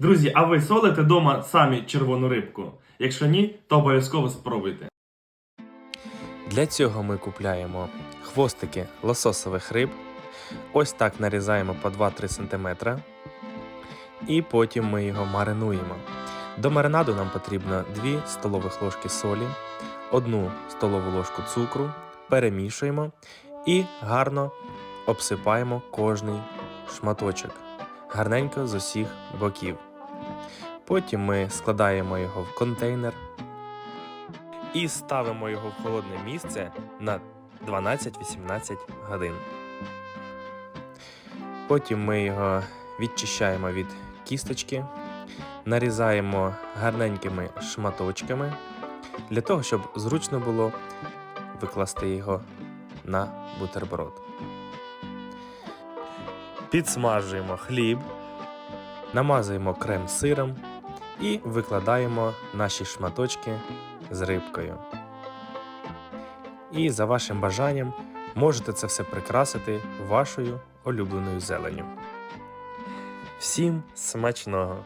Друзі, а ви солите дома самі червону рибку? Якщо ні, то обов'язково спробуйте. Для цього ми купляємо хвостики лососових риб. Ось так нарізаємо по 2-3 см. І потім ми його маринуємо. До маринаду нам потрібно 2 столових ложки солі, 1 столову ложку цукру, перемішуємо і гарно обсипаємо кожний шматочок. Гарненько з усіх боків. Потім ми складаємо його в контейнер і ставимо його в холодне місце на 12-18 годин. Потім ми його відчищаємо від кісточки, нарізаємо гарненькими шматочками для того, щоб зручно було викласти його на бутерброд. Підсмажуємо хліб, намазуємо крем сиром і викладаємо наші шматочки з рибкою. І за вашим бажанням можете це все прикрасити вашою улюбленою зеленю. Всім смачного!